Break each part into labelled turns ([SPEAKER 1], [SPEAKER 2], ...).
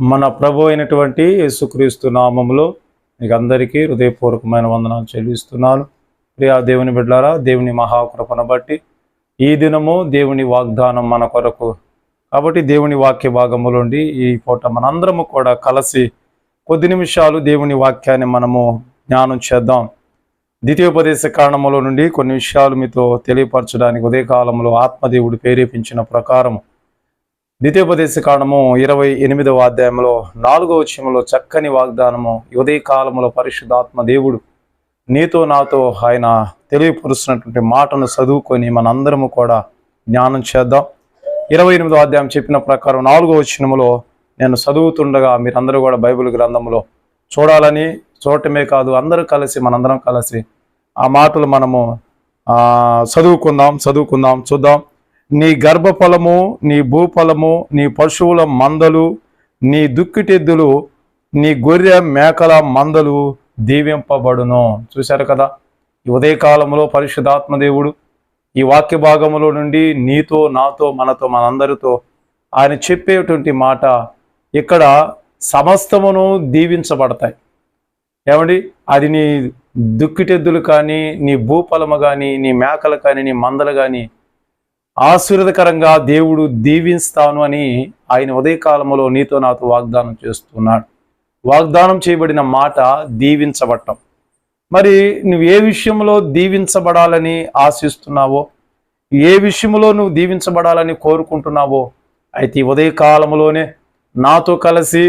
[SPEAKER 1] మన ప్రభు అయినటువంటి యేసుక్రీస్తు నామములో మీకు అందరికీ హృదయపూర్వకమైన వందనాలు చెల్లిస్తున్నాను. ప్రియా దేవుని బిడ్డారా దేవుని మహాకృపను బట్టి ఈ దినము దేవుని వాగ్దానం మన కొరకు. కాబట్టి దేవుని వాక్య భాగములోండి ఈ పూట మనందరము కూడా కలిసి కొద్ది నిమిషాలు దేవుని వాక్యాన్ని మనము జ్ఞానం చేద్దాం. ద్వితీయోపదేశ కారణములో నుండి కొన్ని విషయాలు మీతో తెలియపరచడానికి ఉదయకాలంలో ఆత్మదేవుడు ప్రేరేపించిన ప్రకారము ద్వితీయోపదేశ కాండము ఇరవై ఎనిమిదవ అధ్యాయంలో నాలుగవ విషయంలో చక్కని వాగ్దానము ఉదయ కాలంలో పరిశుద్ధాత్మ దేవుడు నీతో నాతో ఆయన తెలియపరుస్తున్నటువంటి మాటను చదువుకొని మనందరము కూడా జ్ఞానం చేద్దాం. ఇరవై ఎనిమిదో అధ్యాయం చెప్పిన ప్రకారం నాలుగో వచనములో నేను చదువుతుండగా మీరందరూ కూడా బైబిల్ గ్రంథంలో చూడాలని చూడటమే కాదు అందరూ కలిసి మనందరం కలిసి ఆ మాటలు మనము చదువుకుందాం చదువుకుందాం చూద్దాం. నీ గర్భఫలము నీ భూఫలము నీ పశువుల మందలు నీ దుక్కిటెద్దులు నీ గొర్రె మేకల మందలు దీవింపబడును. చూశారు కదా? ఈ ఉదయకాలంలో పరిశుద్ధాత్మదేవుడు ఈ వాక్య భాగములో నుండి నీతో నాతో మనతో మనందరితో ఆయన చెప్పేటువంటి మాట ఇక్కడ సమస్తమును దీవించబడతాయి. ఏమండి? అది నీ దుక్కిటెద్దులు కానీ నీ భూఫలము కానీ నీ మేకలు కానీ నీ మందలు కానీ ఆశీర్వదకరంగా దేవుడు దీవిస్తాను అని ఆయన ఉదయకాలంలో నీతో నాతో వాగ్దానం చేస్తున్నాడు. వాగ్దానం చేయబడిన మాట దీవించబట్టం మరి నువ్వు ఏ విషయంలో దీవించబడాలని ఆశిస్తున్నావో ఏ విషయంలో నువ్వు దీవించబడాలని కోరుకుంటున్నావో అయితే ఈ నాతో కలిసి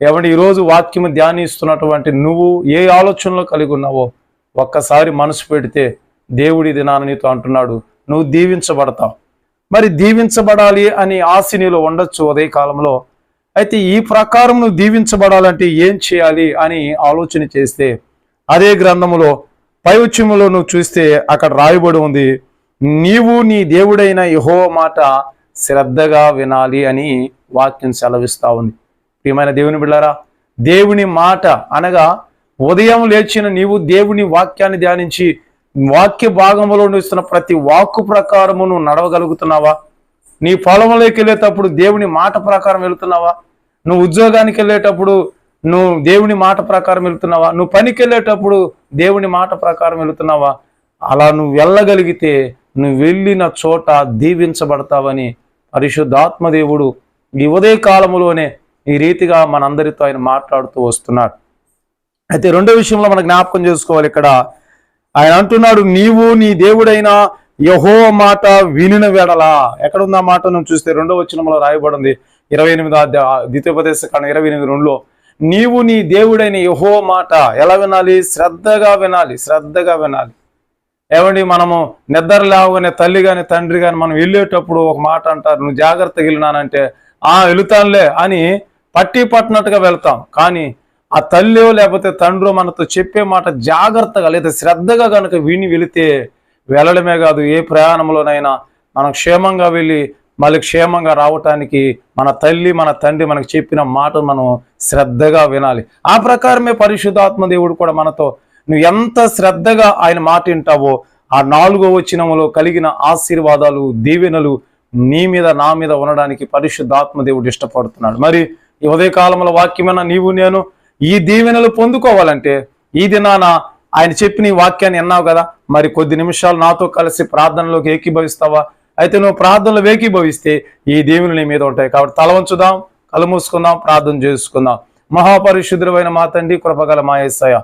[SPEAKER 1] ఏమంటే ఈరోజు వాక్యము ధ్యానిస్తున్నటువంటి నువ్వు ఏ ఆలోచనలో కలిగి ఉన్నావో ఒక్కసారి మనసు పెడితే దేవుడి దినాన్ని నీతో అంటున్నాడు నువ్వు దీవించబడతావు. మరి దీవించబడాలి అని ఆశ నీలో ఉండొచ్చు ఉదయ కాలంలో. అయితే ఈ ప్రకారం నువ్వు దీవించబడాలంటే ఏం చేయాలి అని ఆలోచన చేస్తే అదే గ్రంథములో పైవచ్యములో నువ్వు చూస్తే అక్కడ రాయబడి ఉంది నీవు నీ దేవుడైన యహో మాట శ్రద్ధగా వినాలి అని వాక్యం సెలవిస్తా ఉంది. ప్రియమైన దేవుని బిళ్ళారా దేవుని మాట అనగా ఉదయం లేచిన నీవు దేవుని వాక్యాన్ని ధ్యానించి వాక్య భాగంలో ఇస్తున్న ప్రతి వాక్కు ప్రకారము నువ్వు నడవగలుగుతున్నావా? నీ పొలంలోకి వెళ్ళేటప్పుడు దేవుని మాట ప్రకారం వెళుతున్నావా? నువ్వు ఉద్యోగానికి వెళ్ళేటప్పుడు నువ్వు దేవుని మాట ప్రకారం వెళుతున్నావా? నువ్వు పనికి వెళ్ళేటప్పుడు దేవుని మాట ప్రకారం వెళుతున్నావా? అలా నువ్వు వెళ్ళగలిగితే నువ్వు వెళ్ళిన చోట దీవించబడతావని పరిశుద్ధాత్మ దేవుడు ఈ ఉదయ కాలంలోనే ఈ రీతిగా మనందరితో ఆయన మాట్లాడుతూ వస్తున్నాడు. అయితే రెండో విషయంలో మనం జ్ఞాపకం చేసుకోవాలి. ఇక్కడ ఆయన అంటున్నాడు నీవు నీ దేవుడైన యహో మాట వినిన వెడలా. ఎక్కడ ఆ మాట? నువ్వు చూస్తే రెండో వచనంలో రాయబడింది ఇరవై ఎనిమిది ద్వితీయోపదేశ కాండం ఇరవై ఎనిమిది రెండులో. నీవు నీ దేవుడైన యహో మాట ఎలా వినాలి? శ్రద్ధగా వినాలి శ్రద్ధగా వినాలి. ఏమండి మనము నిద్ర లేవగానే తల్లి కానీ తండ్రి కానీ మనం వెళ్ళేటప్పుడు ఒక మాట అంటారు నువ్వు జాగ్రత్తగా వెళ్ళినానంటే ఆ వెళుతానులే అని పట్టి పట్టినట్టుగా వెళ్తాం. కానీ ఆ తల్లి లేకపోతే తండ్రి మనతో చెప్పే మాట జాగ్రత్తగా లేదా శ్రద్ధగా కనుక విని వెళితే వెళ్ళడమే కాదు ఏ ప్రయాణంలోనైనా మనం క్షేమంగా వెళ్ళి మళ్ళీ క్షేమంగా రావటానికి మన తల్లి మన తండ్రి మనకు చెప్పిన మాట మనం శ్రద్ధగా వినాలి. ఆ ప్రకారమే పరిశుద్ధాత్మ దేవుడు కూడా మనతో నువ్వు ఎంత శ్రద్ధగా ఆయన మాట వింటావో ఆ నాలుగో వచ్చినములో కలిగిన ఆశీర్వాదాలు దీవెనలు నీ మీద నా మీద ఉండడానికి పరిశుద్ధాత్మ దేవుడు ఇష్టపడుతున్నాడు. మరి ఈ ఉదయకాలంలో వాక్యమైన నీవు నేను ఈ దీవెనలు పొందుకోవాలంటే ఈ దినాన ఆయన చెప్పిన ఈ వాక్యాన్ని విన్నావు కదా మరి కొద్ది నిమిషాలు నాతో కలిసి ప్రార్థనలోకి ఏకీభవిస్తావా? అయితే నువ్వు ప్రార్థనలో ఏకీభవిస్తే ఈ దీవెనలు నీ మీద ఉంటాయి. కాబట్టి తల వంచుదాం కళ్ళు మూసుకుందాం ప్రార్థన చేసుకుందాం. మహాపరిశుద్ధులమైన మా తండ్రి కృపగల మా యేసయ్య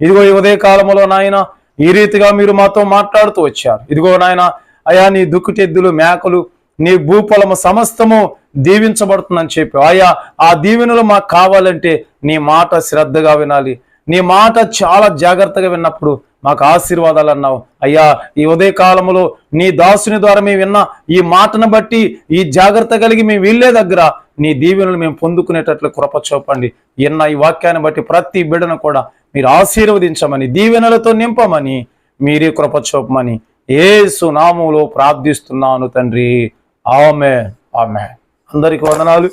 [SPEAKER 1] ఇదిగో ఈ ఉదయ కాలంలో నాయన ఈ రీతిగా మీరు మాతో మాట్లాడుతూ వచ్చారు. ఇదిగో నాయన అయా నీ దుక్కుటెద్దులు మేకలు నీ భూపొలము సమస్తము దీవించబడుతుందని చెప్పి ఆయా ఆ దీవెనలు మాకు కావాలంటే నీ మాట శ్రద్ధగా వినాలి. నీ మాట చాలా జాగ్రత్తగా విన్నప్పుడు మాకు ఆశీర్వాదాలు అన్నావు. అయ్యా ఈ ఉదయకాలంలో నీ దాసుని ద్వారా మేము విన్న ఈ మాటను బట్టి ఈ జాగ్రత్త కలిగి మేము వెళ్ళే దగ్గర నీ దీవెనలు మేము పొందుకునేటట్లు కృప చూపండి. విన్న ఈ వాక్యాన్ని బట్టి ప్రతి బిడ్డను కూడా మీరు ఆశీర్వదించమని దీవెనలతో నింపమని మీరే కృప చూపమని ఏసు నామములో ప్రార్థిస్తున్నాను తండ్రి. ఆమె ఆమె అందరికి వందనాలు.